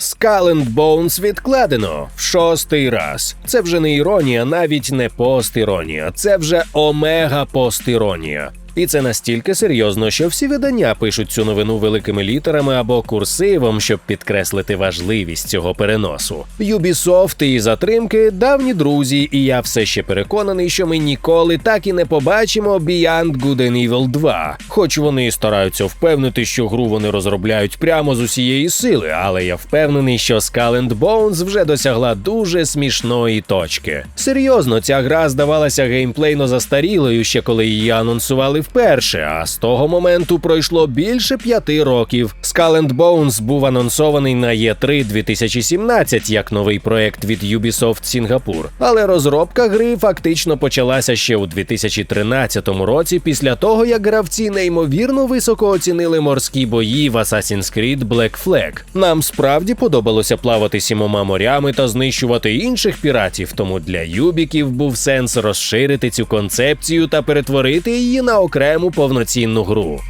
Skull and відкладено в шостий раз. Це вже не іронія, навіть не постіронія. Це вже омега постіронія. І це настільки серйозно, що всі видання пишуть цю новину великими літерами або курсивом, щоб підкреслити важливість цього переносу. Ubisoft і затримки давні друзі, і я все ще переконаний, що ми ніколи так і не побачимо Beyond Good and Evil 2. Хоч вони і стараються впевнити, що гру вони розробляють прямо з усієї сили, але я впевнений, що Skull and Bones вже досягла дуже смішної точки. Серйозно, ця гра здавалася геймплейно застарілою ще коли її анонсували вперше, а з того моменту пройшло більше п'яти років. Skull and Bones був анонсований на E E3 2017 як новий проект від Ubisoft Сінгапур, але розробка гри фактично почалася ще у 2013 році, після того як гравці неймовірно високо оцінили морські бої в Assassin's Creed Black Flag. Нам справді подобалося плавати сімома морями та знищувати інших піратів, тому для юбіків був сенс розширити цю концепцію та перетворити її на окрему повноцінну гру.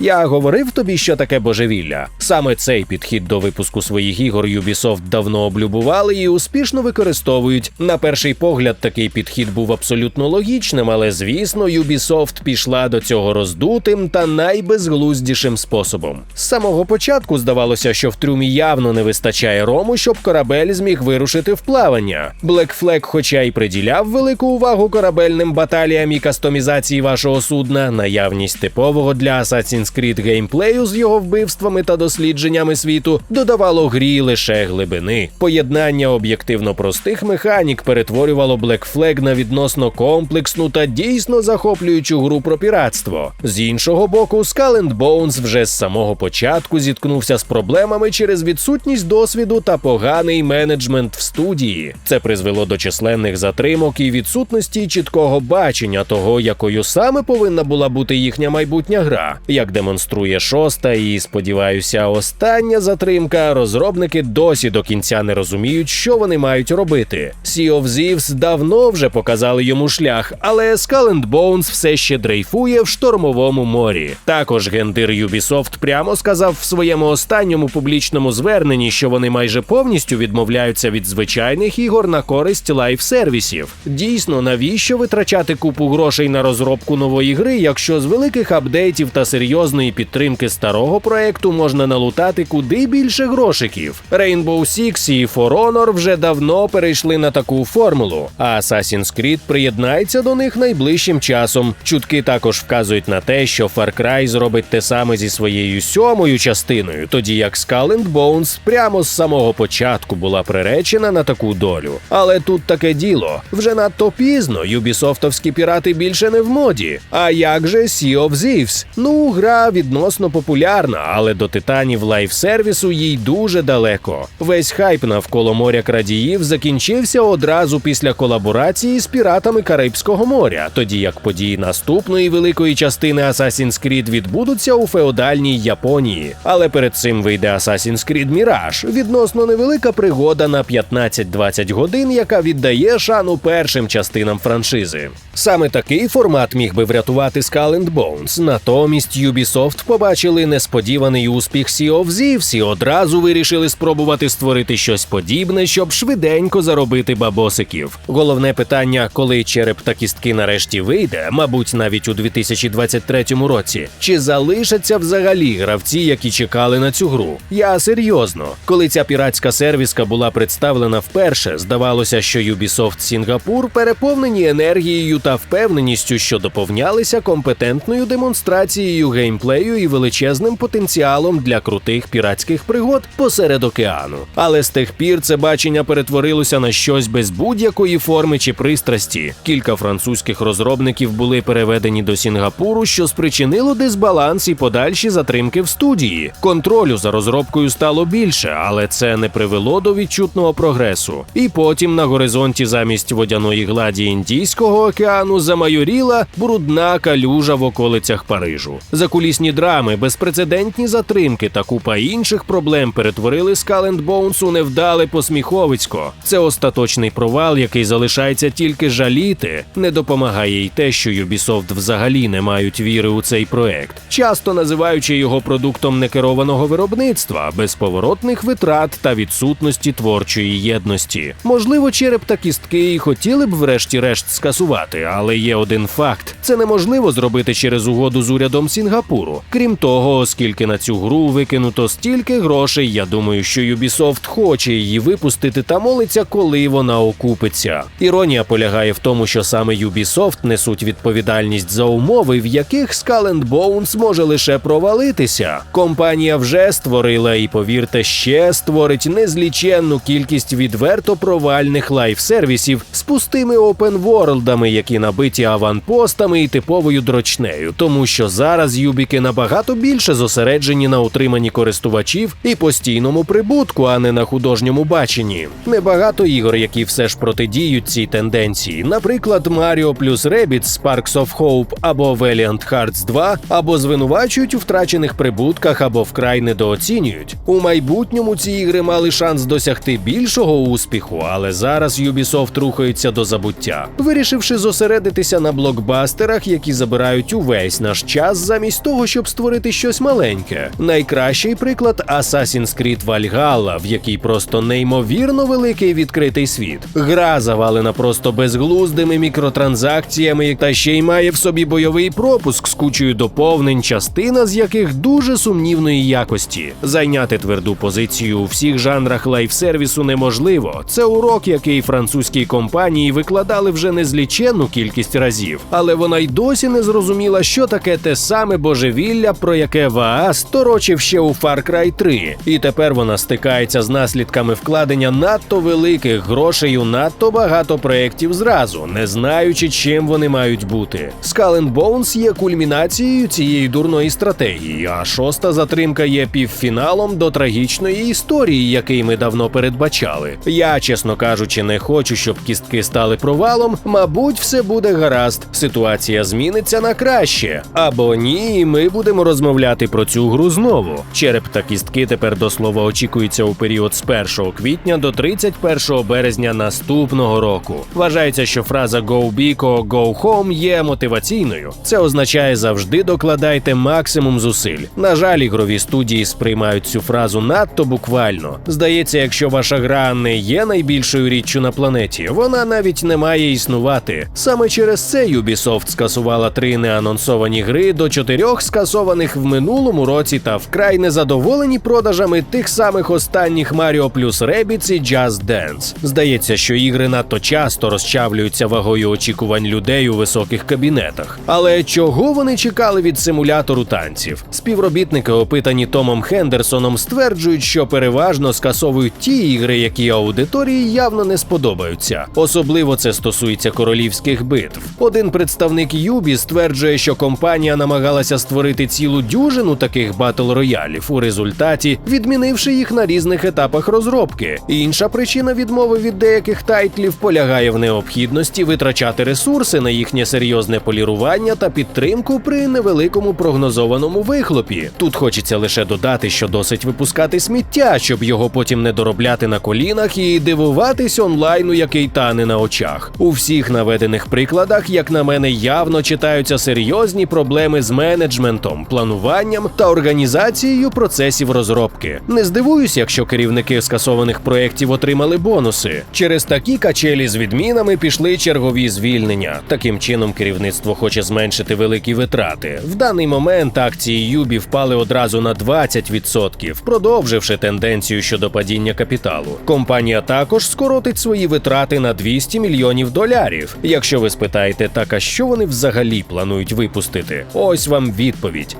Я говорив тобі, що таке божевілля. Саме цей підхід до випуску своїх ігор Ubisoft давно облюбували і успішно використовують. На перший погляд, такий підхід був абсолютно логічним, але звісно, Ubisoft пішла до цього роздутим та найбезглуздішим способом. З самого початку здавалося, що в трюмі явно не вистачає рому, щоб корабель зміг вирушити в плавання. Black Flag, хоча й приділяв велику увагу корабельним баталіям і кастомізації вашого судна, наявність типового для Assassin's Creed геймплею з його вбивствами та дослідженнями світу додавало грі лише глибини. Поєднання об'єктивно простих механік перетворювало Black Flag на відносно комплексну та дійсно захоплюючу гру про піратство. З іншого боку, Skull and Bones вже з самого початку зіткнувся з проблемами через відсутність досвіду та поганий менеджмент в студії. Це призвело до численних затримок і відсутності чіткого бачення того, якою саме повинна була бути їхня майбутня гра. Як демонструє шоста, і сподіваюся, остання затримка. Розробники досі до кінця не розуміють, що вони мають робити. Sea of Thieves давно вже показали йому шлях, але Skull and Bones все ще дрейфує в штормовому морі. Також гендир Ubisoft прямо сказав в своєму останньому публічному зверненні, що вони майже повністю відмовляються від звичайних ігор на користь лайф-сервісів. Дійсно, навіщо витрачати купу грошей на розробку нової гри, якщо з великих апдейтів та серйозної підтримки старого проекту можна налутати куди більше грошиків. Rainbow Six і For Honor вже давно перейшли на таку формулу, а Assassin's Creed приєднається до них найближчим часом. Чутки також вказують на те, що Far Cry зробить те саме зі своєю сьомою частиною, тоді як Skull and Bones прямо з самого початку була приречена на таку долю. Але тут таке діло. Вже надто пізно юбісофтовські пірати більше не в моді. А як же Sea of Thieves? Ну, гра відносно популярна, але до титанів лайф-сервісу їй дуже далеко. Весь хайп навколо моря крадіїв закінчився одразу після колаборації з піратами Карибського моря, тоді як події наступної великої частини Assassin's Creed відбудуться у феодальній Японії. Але перед цим вийде Assassin's Creed Mirage, відносно невелика пригода на 15-20 годин, яка віддає шану першим частинам франшизи. Саме такий формат міг би врятувати Skull and Bones. Натомість Ubisoft побачили несподіваний успіх Sea of Thieves і одразу вирішили спробувати створити щось подібне, щоб швиденько заробити бабосиків. Головне питання, коли череп та кістки нарешті вийде, мабуть, навіть у 2023 році, чи залишаться взагалі гравці, які чекали на цю гру? Я серйозно, коли ця піратська сервіска була представлена вперше, здавалося, що Ubisoft Сінгапур переповнені енергією та впевненістю, що доповнялися компетентною демонстрацією геймплею і величезним потенціалом для крутих піратських пригод посеред океану. Але з тих пір це бачення перетворилося на щось без будь-якої форми чи пристрасті. Кілька французьких розробників були переведені до Сінгапуру, що спричинило дисбаланс і подальші затримки в студії. Контролю за розробкою стало більше, але це не привело до відчутного прогресу. І потім на горизонті замість водяної гладі Індійського океану замайоріла брудна калюжа в околицях Парижу. За кулісами закулісні драми, безпрецедентні затримки та купа інших проблем перетворили and Bones у невдале посміховисько. Це остаточний провал, який залишається тільки жаліти. Не допомагає й те, що Ubisoft взагалі не мають віри у цей проект, часто називаючи його продуктом некерованого виробництва, безповоротних витрат та відсутності творчої єдності. Можливо, череп та кістки і хотіли б врешті-решт скасувати, але є один факт: це неможливо зробити через угоду з урядом Сінгапуру. Крім того, оскільки на цю гру викинуто стільки грошей, я думаю, що Ubisoft хоче її випустити та молиться, коли вона окупиться. Іронія полягає в тому, що саме Ubisoft несуть відповідальність за умови, в яких Skull Bones може лише провалитися. Компанія вже створила і, повірте, ще створить незліченну кількість відверто провальних лайф-сервісів з пустими опенворлдами, які набиті аванпостами і типовою дрочнею, тому що зараз юбіки набагато більше зосереджені на утриманні користувачів і постійному прибутку, а не на художньому баченні. Небагато ігор, які все ж протидіють цій тенденції, наприклад, Mario плюс Rabbids Sparks of Hope або Valiant Hearts 2, або звинувачують у втрачених прибутках, або вкрай недооцінюють. У майбутньому ці ігри мали шанс досягти більшого успіху, але зараз Ubisoft рухається до забуття, вирішивши зосередитися на блокбастерах, які забирають увесь наш час, замість того, щоб створити щось маленьке. Найкращий приклад Assassin's Creed Valhalla, в якій просто неймовірно великий відкритий світ. Гра завалена просто безглуздими мікротранзакціями, та ще й має в собі бойовий пропуск з кучою доповнень, частина з яких дуже сумнівної якості. Зайняти тверду позицію у всіх жанрах лайфсервісу неможливо. Це урок, який французькій компанії викладали вже незліченну кількість разів, але вона й досі не зрозуміла, що таке те саме божевілля, про яке ВААС торочив ще у Far Cry 3. І тепер вона стикається з наслідками вкладення надто великих грошей у надто багато проєктів зразу, не знаючи, чим вони мають бути. And Bones є кульмінацією цієї дурної стратегії, а шоста затримка є півфіналом до трагічної історії, який ми давно передбачали. Я, чесно кажучи, не хочу, щоб кістки стали провалом. Мабуть, все буде гаразд. Ситуація зміниться на краще. Або ні, ми будемо розмовляти про цю гру знову. Череп та кістки тепер до слова очікуються у період з 1 квітня до 31 березня наступного року. Вважається, що фраза «Go big» or «Go home» є мотиваційною. Це означає завжди докладайте максимум зусиль. На жаль, ігрові студії сприймають цю фразу надто буквально. Здається, якщо ваша гра не є найбільшою річчю на планеті, вона навіть не має існувати. Саме через це Ubisoft скасувала три неанонсовані гри до чотирьох скасованих в минулому році та вкрай незадоволені продажами тих самих останніх Mario плюс Rabbids і Just Dance. Здається, що ігри надто часто розчавлюються вагою очікувань людей у високих кабінетах. Але чого вони чекали від симулятору танців? Співробітники, опитані Томом Хендерсоном, стверджують, що переважно скасовують ті ігри, які аудиторії явно не сподобаються. Особливо це стосується королівських битв. Один представник Юбі стверджує, що компанія намагалася створити цілу дюжину таких батл роялів у результаті, відмінивши їх на різних етапах розробки. Інша причина відмови від деяких тайтлів полягає в необхідності витрачати ресурси на їхнє серйозне полірування та підтримку при невеликому прогнозованому вихлопі. Тут хочеться лише додати, що досить випускати сміття, щоб його потім не доробляти на колінах і дивуватись онлайну, який тане на очах. У всіх наведених прикладах, як на мене, явно читаються серйозні проблеми з менеджментом, плануванням та організацією процесів розробки. Не здивуюсь, якщо керівники скасованих проєктів отримали бонуси. Через такі качелі з відмінами пішли чергові звільнення. Таким чином, керівництво хоче зменшити великі витрати. В даний момент акції Юбі впали одразу на 20%, продовживши тенденцію щодо падіння капіталу. Компанія також скоротить свої витрати на 200 мільйонів долярів. Якщо ви спитаєте, так а що вони взагалі планують випустити? Ось вам відповідь.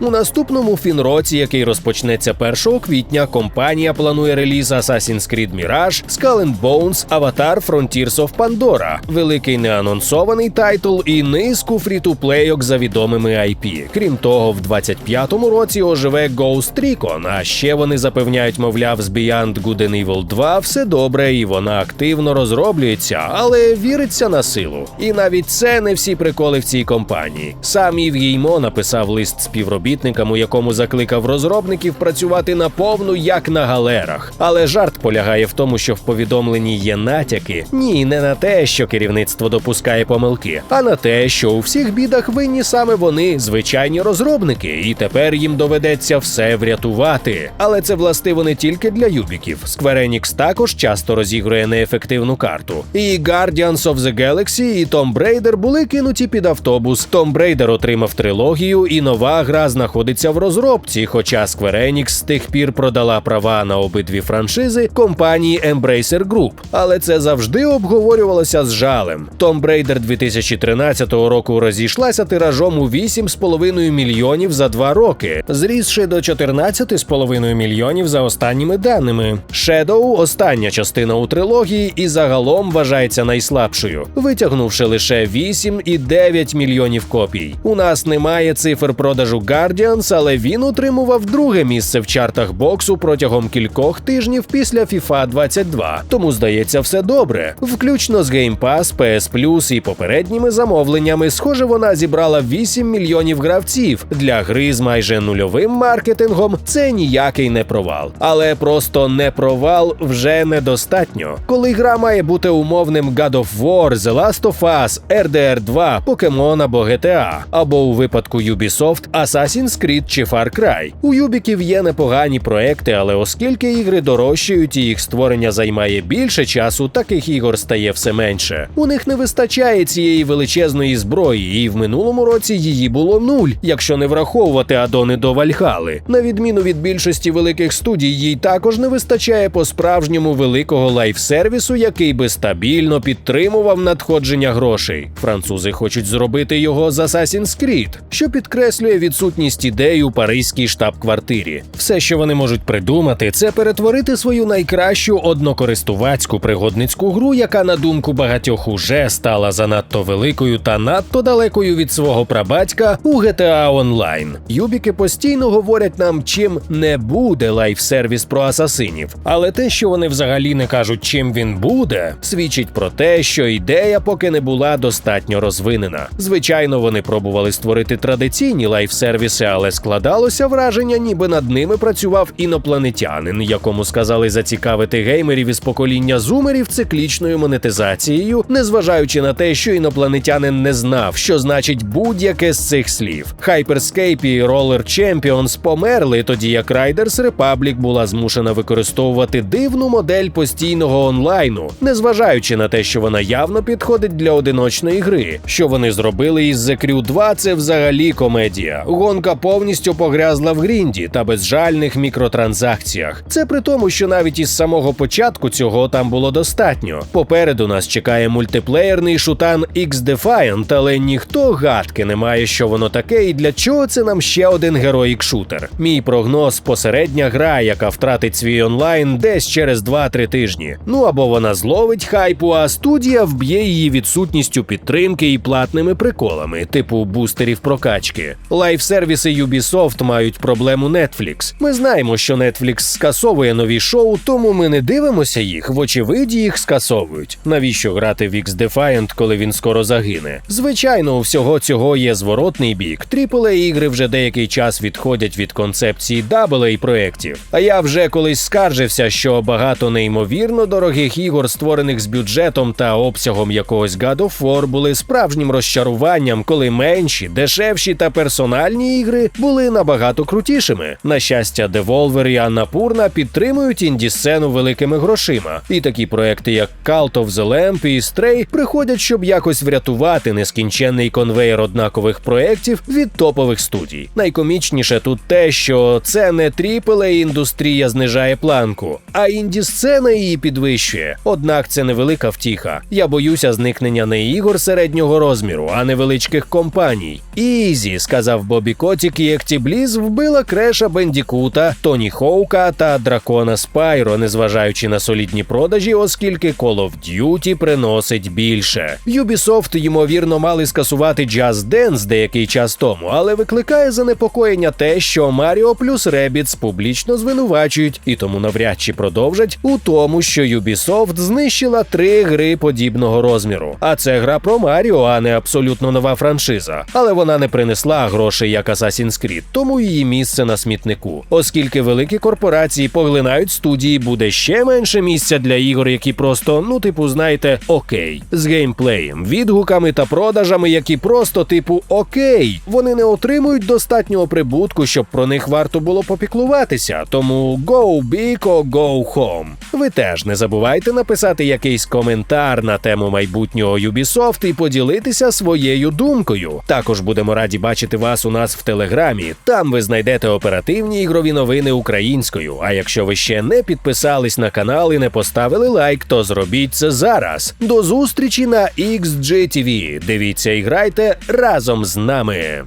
У наступному фінроці, який розпочнеться 1 квітня, компанія планує реліз Assassin's Creed Mirage, Skull and Bones, Avatar Frontiers of Pandora, великий неанонсований тайтл і низку фрі-ту-плейок за відомими IP. Крім того, в 25-му році оживе Ghost Recon, а ще вони запевняють, мовляв, з Beyond Good and Evil 2 все добре, і вона активно розроблюється, але віриться на силу. І навіть це не всі приколи в цій компанії. Сам Ів Гіймо написав лист лист співробітникам, у якому закликав розробників працювати на повну, як на галерах. Але жарт полягає в тому, що в повідомленні є натяки ні, не на те, що керівництво допускає помилки, а на те, що у всіх бідах винні саме вони, звичайні розробники, і тепер їм доведеться все врятувати. Але це властиво не тільки для юбіків. Enix також часто розігрує неефективну карту. І Guardians of the Galaxy, і Tomb Raider були кинуті під автобус. Tomb Raider отримав трилогію, і нова гра знаходиться в розробці. Хоча Square Enix з тих пір продала права на обидві франшизи компанії Embracer Group. Але це завжди обговорювалося з жалем. Tomb Raider 2013 року розійшлася тиражом у 8,5 мільйонів за два роки, зрісши до 14,5 мільйонів за останніми даними. Shadow – остання частина у трилогії і загалом вважається найслабшою, витягнувши лише 8,9 мільйонів копій. У нас немає цифр продажу Guardians, але він утримував друге місце в чартах боксу протягом кількох тижнів після FIFA 22. Тому здається, все добре. Включно з Game Pass, PS Plus і попередніми замовленнями, схоже, вона зібрала 8 мільйонів гравців. Для гри з майже нульовим маркетингом це ніякий не провал. Але просто не провал вже недостатньо. Коли гра має бути умовним God of War, The Last of Us, RDR 2, Pokemon або GTA, або у випадку Ubisoft Assassin's Creed чи Far Cry. У Юбіків є непогані проекти, але оскільки ігри дорожчають і їх створення займає більше часу, таких ігор стає все менше. У них не вистачає цієї величезної зброї, і в минулому році її було нуль, якщо не враховувати адони до Вальхали. На відміну від більшості великих студій, їй також не вистачає по-справжньому великого лайфсервісу, який би стабільно підтримував надходження грошей. Французи хочуть зробити його з Assassin's Creed, що підкреслює відсутність ідей у паризькій штаб-квартирі. Все, що вони можуть придумати, це перетворити свою найкращу однокористувацьку пригодницьку гру, яка на думку багатьох уже стала занадто великою та надто далекою від свого прабатька у GTA Online. Юбіки постійно говорять нам, чим не буде лайфсервіс про асасинів, але те, що вони взагалі не кажуть, чим він буде, свідчить про те, що ідея поки не була достатньо розвинена. Звичайно, вони пробували створити традиційні лайфсервіси, але складалося враження, ніби над ними працював інопланетянин, якому сказали зацікавити геймерів із покоління зумерів циклічною монетизацією, незважаючи на те, що інопланетянин не знав, що значить будь-яке з цих слів. Hyperscape і Roller Champions померли, тоді як Riders Republic була змушена використовувати дивну модель постійного онлайну, незважаючи на те, що вона явно підходить для одиночної гри. Що вони зробили із The Crew 2 – це взагалі комедія. Гонка повністю погрязла в грінді та безжальних мікротранзакціях. Це при тому, що навіть із самого початку цього там було достатньо. Попереду нас чекає мультиплеєрний шутан X-Defiant, але ніхто гадки не має, що воно таке, і для чого це нам ще один героїк шутер. Мій прогноз посередня гра, яка втратить свій онлайн десь через 2-3 тижні. Ну або вона зловить хайпу, а студія вб'є її відсутністю підтримки і платними приколами, типу бустерів прокачки. Лайфсервіси Ubisoft мають проблему Netflix. Ми знаємо, що Netflix скасовує нові шоу, тому ми не дивимося їх. Вочевидь, їх скасовують. Навіщо грати в X-Defiant, коли він скоро загине? Звичайно, у всього цього є зворотний бік. aaa ігри вже деякий час відходять від концепції AA проєктів. А я вже колись скаржився, що багато неймовірно дорогих ігор, створених з бюджетом та обсягом якогось God of War, були справжнім розчаруванням, коли менші, дешевші та персональні ігри були набагато крутішими. На щастя, Devolver і Annapurna підтримують інді-сцену великими грошима. І такі проекти, як Cult of the Lamp і Stray, приходять, щоб якось врятувати нескінченний конвейер однакових проєктів від топових студій. Найкомічніше тут те, що це не AAA індустрія знижає планку, а інді-сцена її підвищує. Однак це невелика втіха. Я боюся зникнення не ігор середнього розміру, а невеличких компаній. Ізі, сказав Бобі Котік, і Ектібліз вбила Креша Бендікута, Тоні Хоука та Дракона Спайро, незважаючи на солідні продажі, оскільки Call of Duty приносить більше. Ubisoft, ймовірно, мали скасувати Just Dance деякий час тому, але викликає занепокоєння те, що Mario плюс Rabbids публічно звинувачують і тому навряд чи продовжать у тому, що Ubisoft знищила три гри подібного розміру. А це гра про Маріо, а не абсолютно нова франшиза. Але вона не принесла грошей, як Assassin's Creed, тому її місце на смітнику. Оскільки великі корпорації поглинають студії, буде ще менше місця для ігор, які просто, ну, типу, знаєте, окей, з геймплеєм, відгуками та продажами, які просто типу окей. Вони не отримують достатнього прибутку, щоб про них варто було попіклуватися. Тому go or go home. Ви теж не забувайте написати якийсь коментар на тему майбутнього Ubisoft і поділитися своєю думкою. Також будемо раді бачити вас у нас в телеграмі. Там ви знайдете оперативні ігрові новини українською. А якщо ви ще не підписались на канал і не поставили лайк, то зробіть це зараз. До зустрічі на XGTV. Дивіться і грайте разом з нами.